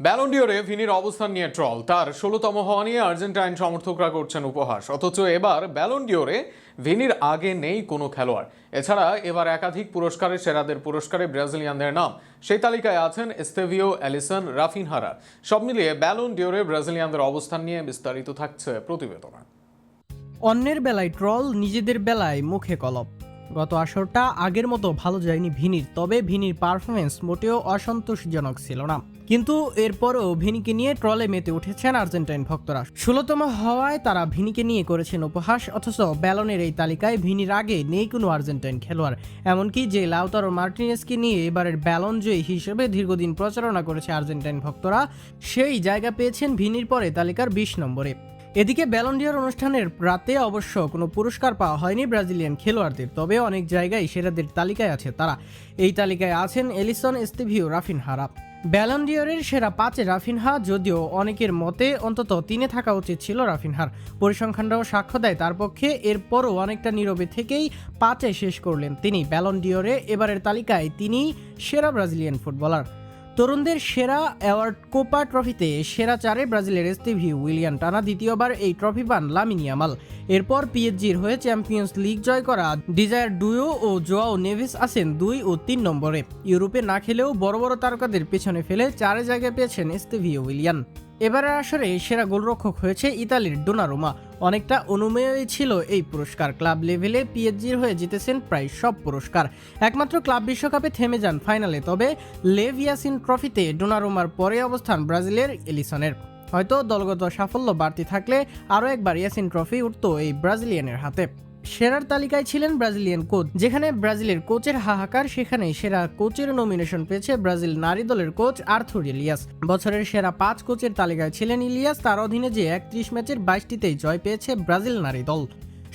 ব্যালন্ডিওরে ভিনির অবস্থান নিয়ে ট্রল। তার ষোলোতম হওয়া নিয়ে আর্জেন্টাইন সমর্থকরা করছেন উপহাস। অথচ এবার ব্যালন্ডিওরে ভিনির আগে নেই কোনো খেলোয়াড়। এছাড়া এবার একাধিক পুরস্কারে সেরাদের পুরস্কারে ব্রাজিলিয়ানদের নাম। সেই তালিকায় আছেন এস্তেভিও, অ্যালিসন, রাফিনহারা। সব মিলিয়ে ব্যালন ডিওরে ব্রাজিলিয়ানদের অবস্থান নিয়ে বিস্তারিত থাকছে প্রতিবেদনা। অন্যের বেলায় ট্রল, নিজেদের বেলায় মুখে কলপ। গত আসরটা আগের মতো ভালো যায়নি ভিনির, তবে ভিনির পারফরমেন্স মোটেও অসন্তোষজনক ছিল না। কিন্তু এরপরও ভিনিকে নিয়ে ট্রলে মেতে উঠেছেন আর্জেন্টাইন ভক্তরা। ষোলোতম হওয়ায় তারা ভিনিকে নিয়ে করেছেন উপহাস, অথচ ব্যালনের এই তালিকায় ভিনির আগে নেই কোনো আর্জেন্টাইন খেলোয়াড়। এমনকি যে লাউতারো মার্টিনেসকে নিয়ে এবারের ব্যালন জয়ী হিসেবে দীর্ঘদিন প্রচারণা করেছে আর্জেন্টাইন ভক্তরা, সেই জায়গা পেয়েছেন ভিনির পরে তালিকার বিশ নম্বরে। এদিকে ব্যালন্ডিয়ার অনুষ্ঠানের রাতে অবশ্য কোনো পুরস্কার পাওয়া হয়নি ব্রাজিলিয়ান খেলোয়াড়দের, তবে অনেক জায়গায় সেরাদের তালিকায় আছে তারা। এই তালিকায় আছেন এলিসন এস্তিভিও রাফিন রাফিনহারা। ব্যালন্ডিয়রের সেরা পাঁচে রাফিনহা, যদিও অনেকের মতে অন্তত তিনে থাকা উচিত ছিল রাফিনহার। পরিসংখ্যানরাও সাক্ষ্য দেয় তার পক্ষে, এরপরও অনেকটা নীরবে থেকেই পাঁচে শেষ করলেন তিনি। ব্যালন্ডিয়রে এবারের তালিকায় তিনি সেরা ব্রাজিলিয়ান ফুটবলার। তরুণদের সেরা অ্যাওয়ার্ড কোপা ট্রফিতে সেরা চারে ব্রাজিলের স্টিভি উইলিয়ান টানা দ্বিতীয়বার এই ট্রফি পান লামিনিয়ামাল এরপর পিএচজির হয়ে চ্যাম্পিয়ন্স লিগ জয় করা ডিজায়ার ডুয়ো ও জোয়াও নেভিস আসেন দুই ও তিন নম্বরে। ইউরোপে না খেলেও বড় বড় তারকাদের পেছনে ফেলে চারে জায়গায় পেয়েছেন স্টিভি উইলিয়ান এবারের আসরে সেরা গোলরক্ষক হয়েছে ইতালির ডোনারোমা। অনেকটা অনুমেয়ই ছিল এই পুরস্কার। ক্লাব লেভেলে পিএসজির হয়ে জিতেছেন প্রায় সব পুরস্কার। একমাত্র ক্লাব বিশ্বকাপে থেমে যান ফাইনালে, তবে লেভ ইয়াসিন ট্রফিতে ডোনারোমার পরে অবস্থান ব্রাজিলের এলিসনের। হয়তো দলগত সাফল্য বাড়তি থাকলে আরও একবার ইয়াসিন ট্রফি উঠত এই ব্রাজিলিয়ানের হাতে। সেরার তালিকায় ছিলেন ব্রাজিলিয়ান কোচ, যেখানে ব্রাজিলের কোচের হাহাকার সেখানে সেরা কোচের নমিনেশন পেয়েছে ব্রাজিল নারী দলের কোচ আর্থুর ইলিয়াস। বছরের সেরা পাঁচ কোচের তালিকায় ছিলেন ইলিয়াস, তার অধীনে যে একত্রিশ ম্যাচের বাইশটিতেই জয় পেয়েছে ব্রাজিল নারী দল।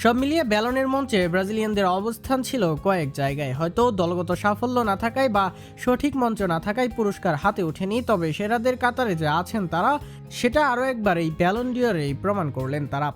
সব মিলিয়ে ব্যালনের মঞ্চে ব্রাজিলিয়ানদের অবস্থান ছিল কয়েক জায়গায়, হয়তো দলগত সাফল্য না থাকায় বা সঠিক মঞ্চ না থাকায় পুরস্কার হাতে ওঠেনি, তবে সেরাদের কাতারে যে আছেন তারা, সেটা আরও একবার এই ব্যালন ডিওরেই প্রমাণ করলেন তারা।